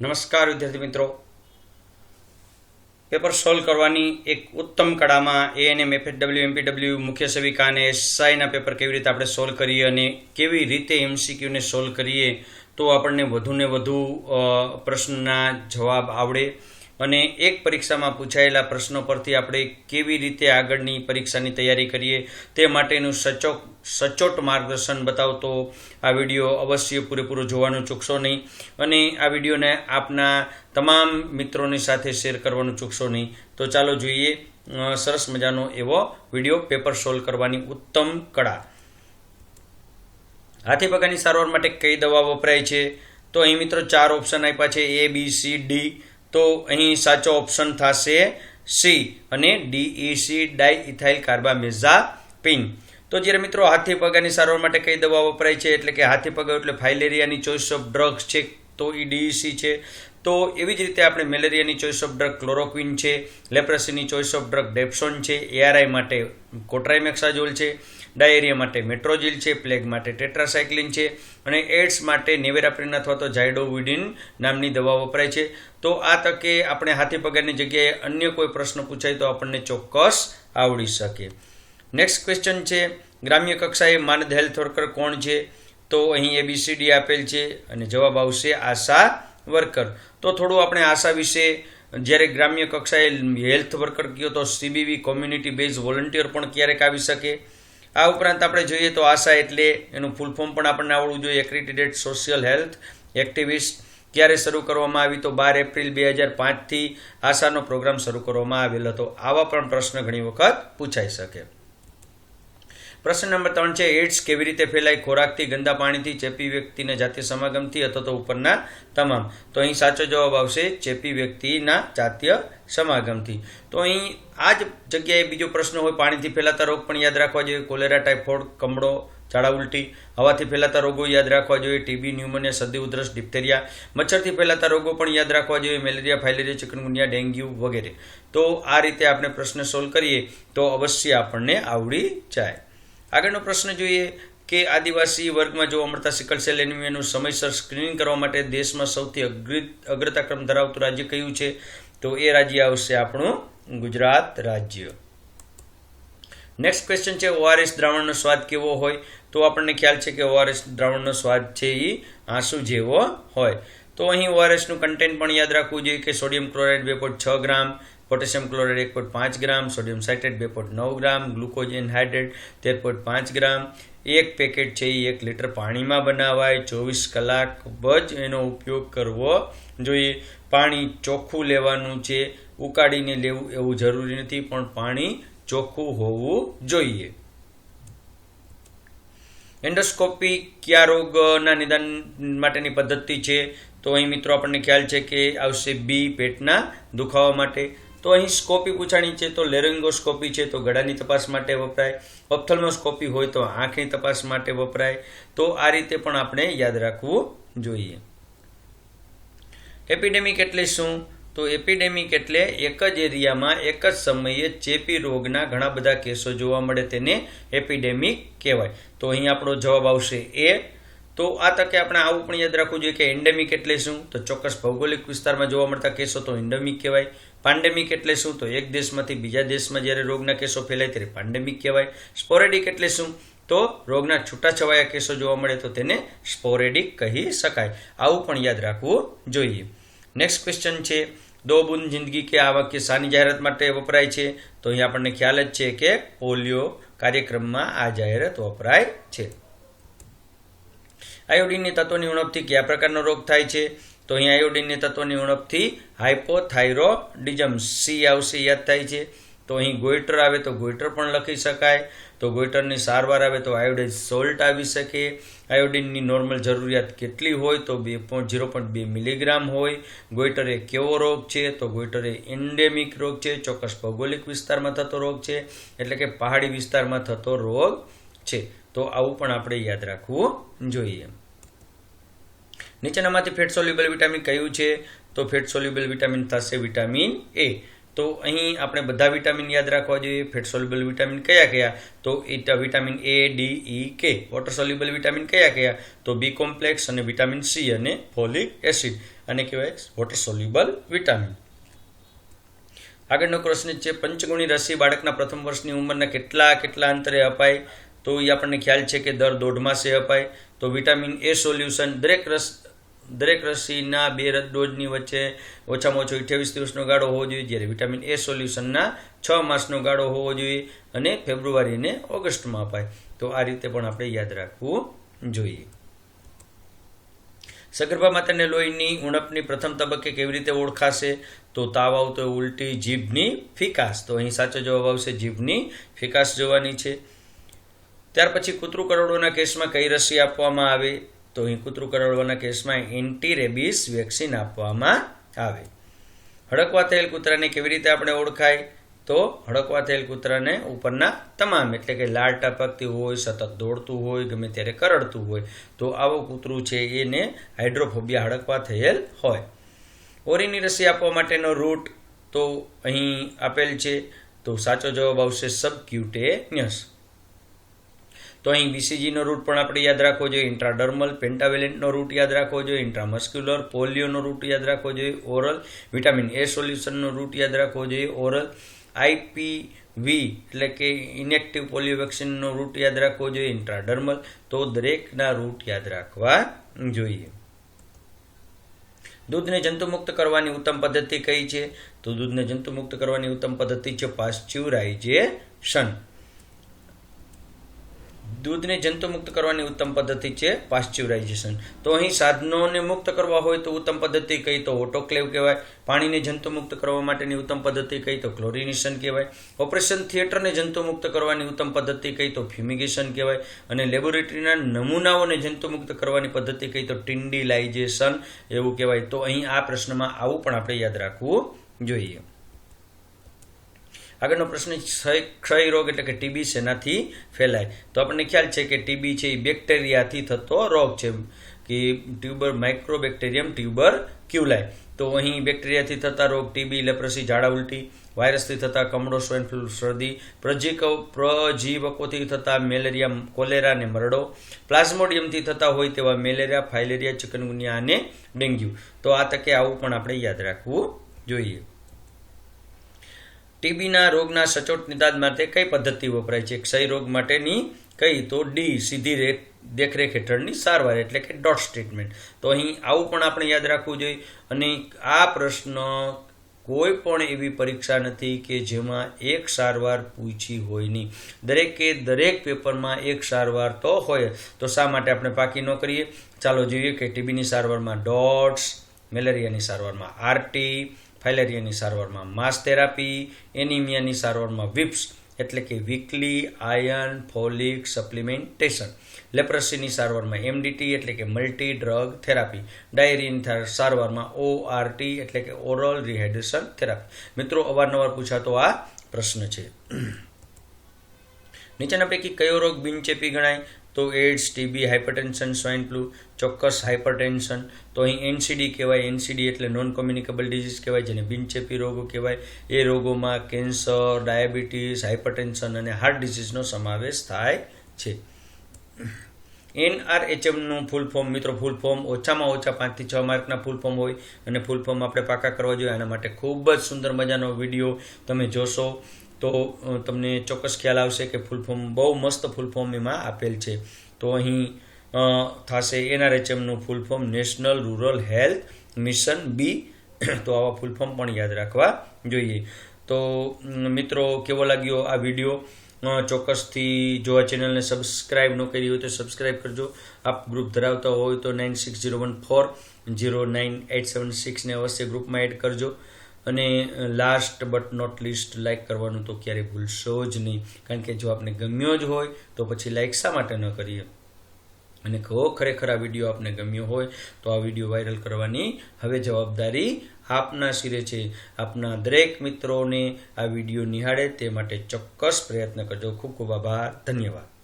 નમસ્કાર વિદ્યાર્થી મિત્રો. પેપર સોલ્વ કરવાની એક ઉત્તમ કળામાં એએનએમ એફએડબલ્યુ એમપીડબલ્યુ મુખ્ય સેવિકા અને એસઆઈના પેપર કેવી રીતે આપણે સોલ્વ કરીએ અને કેવી રીતે એમસીક્યુને સોલ્વ કરીએ, તો આપણને વધુને વધુ પ્રશ્નના જવાબ આવડે. અને એક પરીક્ષામાં પૂછાયેલા પ્રશ્નો પરથી આપણે કેવી રીતે આગળની પરીક્ષાની તૈયારી કરીએ તે માટેનું સચોટ સચોટ માર્ગદર્શન બતાવતો આ વીડિયો અવશ્ય પૂરેપૂરો જોવાનું ચૂકશો નહીં. અને આ વિડીયોને આપના તમામ મિત્રોની સાથે શેર કરવાનું ચૂકશો નહીં. તો ચાલો જોઈએ સરસ મજાનો એવો વીડિયો પેપર સોલ્વ કરવાની ઉત્તમ કળા. હાથી પગાની સારવાર માટે કઈ દવા વપરાય છે? તો અહીં મિત્રો ચાર ઓપ્શન આપ્યા છે એ બી સી ડી તો અહીં સાચો ઓપ્શન થશે સી અને ડીઈસી ડાઈ ઇથાઇલ કાર્બામેઝાપિન તો જ્યારે મિત્રો હાથી પગાની સારવાર માટે કઈ દવા વપરાય છે? એટલે કે હાથી પગા એટલે ફાઇલેરિયાની ચોઇસ ઓફ ડ્રગ્સ છે, તો એ ડીઈસી છે. તો એવી જ રીતે આપણે મેલેરિયાની ચોઇસ ઓફ ડ્રગ ક્લોરોક્વિન છે લેપ્રસીની ચોઇસ ઓફ ડ્રગ ડેપ્સોન છે એઆરઆઈ માટે કોટ્રાઇમેક્સાઝોલ છે. ડાયેરિયા માટે મેટ્રોજિલ છે, પ્લેગ માટે ટેટ્રાસાયક્લિન છે અને એડ્સ માટે નેવેરાપ્રિન અથવા તો ઝાયડોવિડિન નામની દવા વપરાય છે. તો આ તકે આપણે હાથી પગારની જગ્યાએ અન્ય કોઈ પ્રશ્ન પૂછાય તો આપણને ચોક્કસ આવડી શકે. નેક્સ્ટ ક્વેશ્ચન છે, ગ્રામ્ય કક્ષાએ માનદ હેલ્થ વર્કર કોણ છે? તો અહીં એબીસીડી આપેલ છે અને જવાબ આવશે આશા વર્કર. તો થોડું આપણે આશા વિશે, જ્યારે ગ્રામ્ય કક્ષાએ હેલ્થ વર્કર કયો તો સીબીવી કોમ્યુનિટી બેઝ વોલન્ટિયર પણ ક્યારેક આવી શકે. આ ઉપરાંત આપણે જોઈએ તો આશા એટલે એનું ફૂલ ફોર્મ પણ આપણને આવડવું જોઈએ એક્રિટેડ સોશિયલ હેલ્થ એક્ટિવિસ્ટ ક્યારે શરૂ કરવામાં આવી તો બાર એપ્રિલ બે હજાર પાંચથી આશાનો પ્રોગ્રામ શરૂ કરવામાં આવેલ હતો. આવા પણ પ્રશ્ન ઘણી વખત પૂછાઈ શકે. પ્રશ્ન નંબર ત્રણ છે એડ્સ કેવી રીતે ફેલાય? ખોરાકથી, ગંદા પાણીથી, ચેપી વ્યક્તિને જાતિ સમાગમથી અથવા તો ઉપરના તમામ. તો અહીં સાચો જવાબ આવશે, ચેપી વ્યક્તિના જાતીય સમાગમથી. તો અહીં આ જ જગ્યાએ બીજો પ્રશ્ન હોય, પાણીથી ફેલાતા રોગ પણ યાદ રાખવા જોઈએ. કોલેરા, ટાઇફોઇડ, કમળો, ઝાડા ઉલટી, હવાથી ફેલાતા રોગો યાદ રાખવા જોઈએ. ટીબી, ન્યુમોનિયા સર્દી ઉધરસ, ડિપ્થેરિયા. મચ્છરથી ફેલાતા રોગો પણ યાદ રાખવા જોઈએ. મેલેરિયા, ફાઇલેરિયા, ચિકનગુનિયા, ડેન્ગ્યુ વગેરે. તો આ રીતે આપણે પ્રશ્ન સોલ્વ કરીએ તો અવશ્ય આપણને આવડી જાય. આગળનો પ્રશ્ન જોઈએ કે આદિવાસી વર્ગમાં જોવા મળતા સિકલ સેલ એનિમિયાનું સમયસર સ્ક્રીનિંગ કરવા માટે દેશમાં સૌથી અગ્રિ અગ્રતાક્રમ ધરાવતું રાજ્ય કયું છે? તો એ રાજ્ય આવશે આપણું ગુજરાત રાજ્ય. નેક્સ્ટ ક્વેશ્ચન છે, ઓઆરએસ દ્રાવણનો સ્વાદ કેવો હોય? તો આપણને ખ્યાલ છે કે ઓઆરએસ દ્રાવણનો સ્વાદ છે એ આંસુ જેવો હોય. તો અહીં ઓઆરએસનું કન્ટેન્ટ પણ યાદ રાખવું જોઈએ કે સોડિયમ ક્લોરાઇડ બે પોઈન્ટ છ ગ્રામ પોટેશિયમ ક્લોરાઇડ એક પોઈન્ટ પાંચ ગ્રામ, સોડિયમ સાઇટ્રેટ બે પોઈન્ટ નવ ગ્રામ ગ્લુકોઝ એનહાઇડ્રેટ તેર પોઈન્ટ પાંચ ગ્રામ. એક પેકેટ છે એ એક લીટર પાણીમાં બનાવાય. ચોવીસ કલાક જ એનો ઉપયોગ કરવો જોઈએ. પાણી ચોખ્ખું લેવાનું છે. ઉકાળીને લેવું એવું જરૂરી નથી, પણ પાણી ચોખ્ખું હોવું જોઈએ. એન્ડોસ્કોપી કયા રોગના નિદાન માટેની પદ્ધતિ છે? તો અહીં મિત્રો આપણને ખ્યાલ છે કે આવશે બી પેટના દુખાવા માટે. તો અહીં સ્કોપી પૂછાણી છે, તો લેરોંગોસ્કોપી છે, તો ગળાની તપાસ માટે વપરાય. ઓપ્થલ્મોસ્કોપી હોય તો આંખની તપાસ માટે વપરાય. તો આ રીતે પણ આપણે યાદ રાખવું જોઈએ. એપિડેમિક એટલે શું? તો એપિડેમિક એટલે એક જ એરિયામાં એક જ સમયે ચેપી રોગના ઘણા બધા કેસો જોવા મળે તેને એપિડેમિક કહેવાય. તો અહીં આપણો જવાબ આવશે એ. તો આ તકે આપણે આવું પણ યાદ રાખવું જોઈએ કે એન્ડેમિક એટલે શું? તો ચોક્કસ ભૌગોલિક વિસ્તારમાં જોવા મળતા કેસો તો એન્ડેમિક કહેવાય. પાંડેમિક એટલે શું? તો એક દેશમાંથી બીજા દેશમાં જ્યારે રોગના કેસો ફેલાય ત્યારે પાંડેમિક કહેવાય. સ્પોરેડિક એટલે શું? તો રોગના છૂટાછવાયા કેસો જોવા મળે તો તેને સ્પોરેડિક કહી શકાય. આવું પણ યાદ રાખવું જોઈએ. નેક્સ્ટ ક્વેશ્ચન છે, દો બુંદ જિંદગી કે આ વાક્ય શાની જાહેરાત માટે વપરાય છે? તો અહીં આપણને ખ્યાલ જ છે કે પોલિયો કાર્યક્રમમાં આ જાહેરાત વપરાય છે. આયોડિનની તત્વની ઉણપથી કયા પ્રકારનો રોગ થાય છે? તો અહીં આયોડિનની તત્વની ઉણપથી હાઇપોથાઇરોડિઝમ સી આવશે, યાદ થાય છે. તો અહીં ગોઈટર આવે તો ગોઈટર પણ લખી શકાય. તો ગોઈટરની સારવાર આવે તો આયોડિન સોલ્ટ આવી શકે. આયોડિનની નોર્મલ જરૂરિયાત કેટલી હોય તો બે પોઈન્ટ ઝીરો પોઈન્ટ બે મિલીગ્રામ હોય. ગોઈટર એ કેવો રોગ છે? તો ગોઈટર એ એન્ડેમિક રોગ છે. ચોક્કસ ભૌગોલિક વિસ્તારમાં થતો રોગ છે. એટલે કે પહાડી વિસ્તારમાં થતો રોગ છે. તો આવું પણ આપણે યાદ રાખવું જોઈએ. નીચેનામાંથી ફેટ સોલ્યુબલ વિટામિન કયું છે? તો ફેટ સોલ્યુબલ વિટામિન થશે વિટામિન એ તો અહીં આપણે બધા વિટામિન યાદ રાખવા જોઈએ. ફેટ સોલ્યુબલ વિટામિન કયા કયા? તો વિટામિન એ ડી ઈ કે વોટર સોલ્યુબલ વિટામિન કયા કયા? તો બી કોમ્પ્લેક્સ અને વિટામિન સી અને ફોલિક એસિડ અને કહેવાય વોટર સોલ્યુબલ વિટામિન આગળનો પ્રશ્ન છે, પંચગુણી રસી બાળકના પ્રથમ વર્ષની ઉંમરના કેટલા કેટલા અંતરે અપાય? તો એ આપણને ખ્યાલ છે કે દર દોઢ માસે અપાય. તો વિટામિન એ સોલ્યુશન દરેક રસ દરેક રસીના બે ડોઝની વચ્ચે ઓછામાં ઓછો અઠ્યાવીસ દિવસનો ગાળો હોવો જોઈએ. જ્યારે વિટામિન એ સોલ્યુશનના છ માસનો ગાળો હોવો જોઈએ અને ફેબ્રુઆરી અને ઓગસ્ટમાં અપાય. તો આ રીતે પણ આપણે યાદ રાખવું જોઈએ. સગર્ભા માતાને લોહીની ઉણપની પ્રથમ તબક્કે કેવી રીતે ઓળખાશે? તો તાવ આવતો ઉલટી જીભની ફિકાસ. તો અહીં સાચો જવાબ આવશે જીભની ફિકાસ જોવાની છે. ત્યાર પછી કૂતરું કરોડોના કેસમાં કઈ રસી આપવામાં આવે? તો અહીં કૂતરું કરોડવાના કેસમાં એન્ટી રેબિસ વેક્સિન આપવામાં આવે. હડકવા થયેલ કૂતરાને કેવી રીતે આપણે ઓળખાય? તો હડકવા થયેલ કૂતરાને ઉપરના તમામ, એટલે કે લાળ ટપકતી હોય, સતત દોડતું હોય, ગમે ત્યારે કરડતું હોય, તો આવું કૂતરું છે એને હાઇડ્રોફોબિયા હડકવા થયેલ હોય. ઓરીની રસી આપવા માટેનો રૂટ તો અહીં આપેલ છે. તો સાચો જવાબ આવશે સબક્યુટેનિયસ તો અહીં બીસીજીનો રૂટ પણ આપણે યાદ રાખવો જોઈએ. ઇન્ટ્રાડર્મલ પેન્ટાવેલેન્ટનો રૂટ યાદ રાખવો જોઈએ. ઇન્ટ્રામસ્ક્યુલર પોલિયોનો રૂટ યાદ રાખવો જોઈએ. ઓરલ વિટામિન એ સોલ્યુશનનો રૂટ યાદ રાખવો જોઈએ. ઓરલ આઈપીવી એટલે કે ઇનેક્ટિવ પોલિયો વેક્સિનનો રૂટ યાદ રાખવો જોઈએ. ઇન્ટ્રાડર્મલ તો દરેકના રૂટ યાદ રાખવા જોઈએ. દૂધને જંતુમુક્ત કરવાની ઉત્તમ પદ્ધતિ કઈ છે? તો દૂધને જંતુમુક્ત કરવાની ઉત્તમ પદ્ધતિ છે. પાસ્ચ્યુરાઇઝેશન દૂધને જંતુમુક્ત કરવાની ઉત્તમ પદ્ધતિ છે પાસ્ચ્યુરાઇઝેશન તો અહીં સાધનોને મુક્ત કરવા હોય તો ઉત્તમ પદ્ધતિ કઈ? તો ઓટોક્લેવ કહેવાય. પાણીને જંતુમુક્ત કરવા માટેની ઉત્તમ પદ્ધતિ કઈ? તો ક્લોરિનેશન કહેવાય. ઓપરેશન થિયેટરને જંતુમુક્ત કરવાની ઉત્તમ પદ્ધતિ કઈ? તો ફ્યુમિગેશન કહેવાય. અને લેબોરેટરીના નમૂનાઓને જંતુમુક્ત કરવાની પદ્ધતિ કઈ? તો ટિન્ડિલાઇઝેશન એવું કહેવાય. તો અહીં આ પ્રશ્નમાં આવું પણ આપણે યાદ રાખવું જોઈએ. આગળનો પ્રશ્ન ક્ષય રોગ એટલે કે ટીબી શેનાથી ફેલાય? તો આપણને ખ્યાલ છે કે ટીબી છે એ બેક્ટેરિયાથી થતો રોગ છે કે ટ્યુબર માઇક્રોબેક્ટેરિયમ ટ્યુબર ક્યુલાય. તો અહીં બેક્ટેરિયાથી થતા રોગ ટીબી લેપ્રસી, ઝાડા ઉલટી, વાયરસથી થતા કમળો સ્વાઇન ફ્લૂ શરદી, પ્રજીક, પ્રજીવકોથી થતા મેલેરિયા, કોલેરા અને મરડો, પ્લાઝ્મોડિયમથી થતા હોય તેવા મેલેરિયા, ફાઇલેરિયા, ચિકનગુનિયા અને ડેન્ગ્યુ. તો આ તકે આવું પણ આપણે યાદ રાખવું જોઈએ. ટીબીના રોગના સચોટ નિદાન માટે કઈ પદ્ધતિ વપરાય છે? ક્ષય રોગ માટેની કઈ? તો ડી સીધી દેખરેખ હેઠળની સારવાર, એટલે કે ડોટ્સ ટ્રીટમેન્ટ તો અહીં આવું પણ આપણે યાદ રાખવું જોઈએ. અને આ પ્રશ્ન કોઈ પણ એવી પરીક્ષા નથી કે જેમાં એક સારવાર પૂછી હોય નહીં. દરેકે દરેક પેપરમાં એક સારવાર તો હોય. તો શા માટે આપણે પાકી ન કરીએ? ચાલો જોઈએ કે ટીબીની સારવારમાં ડોટ્સ મેલેરિયાની સારવારમાં આરટી ફાઇલેરિયાની સારવારમાં માસ થેરાપી એનિમિયાની સારવારમાં વિપ્સ એટલે કે વીકલી આયર્ન ફોલિક સપ્લિમેન્ટેશન લેપ્રસીની સારવારમાં એમડીટી એટલે કે મલ્ટી ડ્રગ થેરાપી ડાયરીની સારવારમાં ઓઆરટી એટલે કે ઓરલ રિહાઇડ્રેશન થેરાપી મિત્રો, અવારનવાર પૂછાતો આ પ્રશ્ન છે. નીચેના પૈકી કયો રોગ બિનચેપી ગણાય? તો AIDS TB hypertension swine flu, ચોક્કસ હાઇપરટેન્શન તો અહીં એનસીડી કહેવાય, એનસીડી એટલે નોન કોમ્યુનિકેબલ ડિઝીઝ કહેવાય, જેને બિનચેપી રોગો કહેવાય. એ રોગોમાં કેન્સર, ડાયાબિટીસ હાઇપરટેન્શન અને હાર્ટ ડિઝીઝનો સમાવેશ થાય છે. એનઆરએચએમનું ફૂલ ફોર્મ, મિત્રો, ફૂલ ફોર્મ ઓછામાં ઓછા પાંચથી છ માર્કના ફૂલ ફોર્મ હોય અને ફૂલ ફોર્મ આપણે પાકા કરવા જોઈએ. એના માટે ખૂબ જ સુંદર મજાનો વીડિયો તમે જોશો. તો તમને ચોક્કસ ખ્યાલ આવશે કે ફૂલ ફોર્મ બહુ મસ્ત ફૂલ ફોર્મ એમાં આપેલ છે. તો અહીં થશે એનઆરએચએમનું full form national rural health mission બી. તો આવા ફૂલ ફોર્મ પણ યાદ રાખવા જોઈએ. તો મિત્રો, કેવો લાગ્યો આ વીડિયો? ચોક્કસથી જો આ ચેનલને સબસ્ક્રાઇબ ન કરી હોય તો સબસ્ક્રાઇબ કરજો. આપ ગ્રુપ ધરાવતા હોય તો nine six zero one four zero nine eight seven સિક્સને અવશ્ય ગ્રુપમાં એડ કરજો. અને last but not least like કરવાનું તો ક્યારેય ભૂલશો જ નહીં. કારણ કે જો આપને ગમ્યો જ હોય, તો પછી લાઇક શા માટે ન કરીએ? અને કહો ખરેખર આ વીડિયો આપને ગમ્યો હોય, તો આ વીડિયો વાયરલ કરવાની હવે જવાબદારી આપના શિરે છે. આપના દરેક મિત્રોને આ વીડિયો નિહાળે તે માટે ચોક્કસ પ્રયત્ન કરજો. ખૂબ ખૂબ આભાર. ધન્યવાદ.